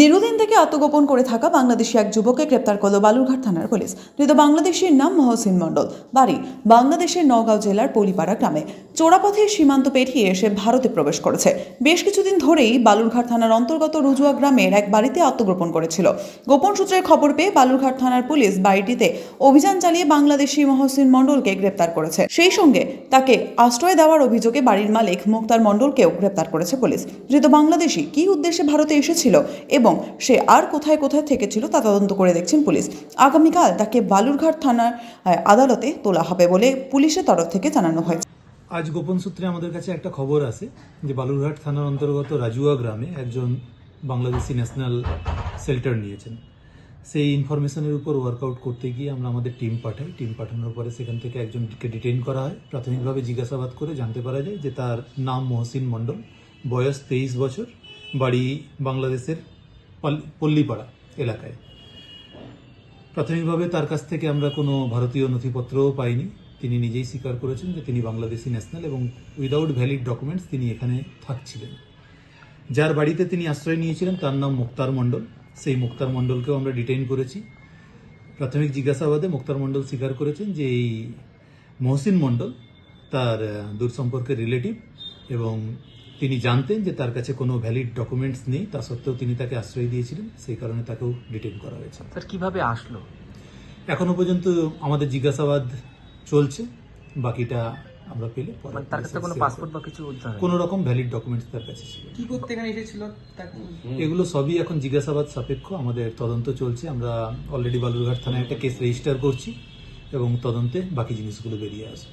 দীর্ঘদিন থেকে আত্মগোপন করে থাকা বাংলাদেশি এক যুবককে গ্রেপ্তার করল বালুরঘাট থানার পুলিশ। ধৃত বাংলাদেশের নাম মহসিন মণ্ডল। বাড়ি বাংলাদেশের নগাঁও জেলার পলিপাড়া গ্রামে। চোরাপথে সীমান্ত পেরিয়ে এসে ভারতে প্রবেশ করেছে। বেশ কিছুদিন ধরেই বালুরঘাট থানার অন্তর্গত রুজুয়া গ্রামের এক বাড়িতে আত্মগোপন করেছিল। গোপন সূত্রের খবর পেয়ে বালুরঘাট থানার পুলিশ বাড়িটিতে অভিযান চালিয়ে বাংলাদেশি মহসিন মণ্ডলকে গ্রেপ্তার করেছে। সেই সঙ্গে তাকে আশ্রয় দেওয়ার অভিযোগে বাড়ির মালিক মুক্তার মণ্ডলকেও গ্রেপ্তার করেছে পুলিশ। ধৃত বাংলাদেশি কি উদ্দেশ্যে ভারতে এসেছিল এবং সে আর কোথায় কোথায় থেকেছিল তা তদন্ত করে দেখছেন পুলিশ। আগামীকাল তাকে বালুরঘাট থানার আদালতে তোলা হবে বলে পুলিশের তরফ থেকে জানানো হয়েছে। আজ গোপন সূত্রে আমাদের কাছে একটা খবর আছে যে বালুরঘাট থানার অন্তর্গত রাজুয়া গ্রামে একজন বাংলাদেশি ন্যাশনাল শেল্টার নিয়েছেন। সেই ইনফরমেশনের উপর ওয়ার্কআউট করতে গিয়ে আমরা আমাদের টিম পাঠাই। টিম পাঠানোর পরে সেখান থেকে একজনকে ডিটেইন করা হয়। প্রাথমিকভাবে জিজ্ঞাসাবাদ করে জানতে পারা যায় যে তার নাম মহসিন মণ্ডল। বয়স তেইশ বছর, বাড়ি বাংলাদেশের পল্লীপাড়া এলাকায়। প্রাথমিকভাবে তার কাছ থেকে আমরা কোনো ভারতীয় নথিপত্রও পাইনি। তিনি নিজেই স্বীকার করেছেন যে তিনি বাংলাদেশি ন্যাশনাল এবং উইদাউট ভ্যালিড ডকুমেন্টস তিনি এখানে থাকছিলেন। যার বাড়িতে তিনি আশ্রয় নিয়েছিলেন তার নাম মুক্তার মণ্ডল। সেই মুক্তার মণ্ডলকেও আমরা ডিটেইন করেছি। প্রাথমিক জিজ্ঞাসাবাদে মুক্তার মণ্ডল স্বীকার করেছেন যে এই মহসিন মণ্ডল তার দূর সম্পর্কের রিলেটিভ এবং তিনি জানতেন যে তার কাছে কোনো ভ্যালিড ডকুমেন্টস নেই। তা সত্ত্বেও তিনি তাকে আশ্রয় দিয়েছিলেন। সেই কারণে তাকেও ডিটেইন করা হয়েছে। স্যার কীভাবে আসলো? এখনও পর্যন্ত আমাদের জিজ্ঞাসাবাদ চলছে বাকিটা আমরা পেলে পরে মানে তার কাছে কোনো পাসপোর্ট বা কিছু উদ্ধার কোনো রকম ভ্যালিড ডকুমেন্টস তার কাছে ছিল কি করতে এখানে এসেছিল? এগুলো সবই এখন জিজ্ঞাসাবাদ সাপেক্ষ আমাদের তদন্ত চলছে আমরা অলরেডি বালুরঘাট থানায় একটা কেস রেজিস্টার করছি এবং তদন্তে বাকি জিনিসগুলো বেরিয়ে আসবে।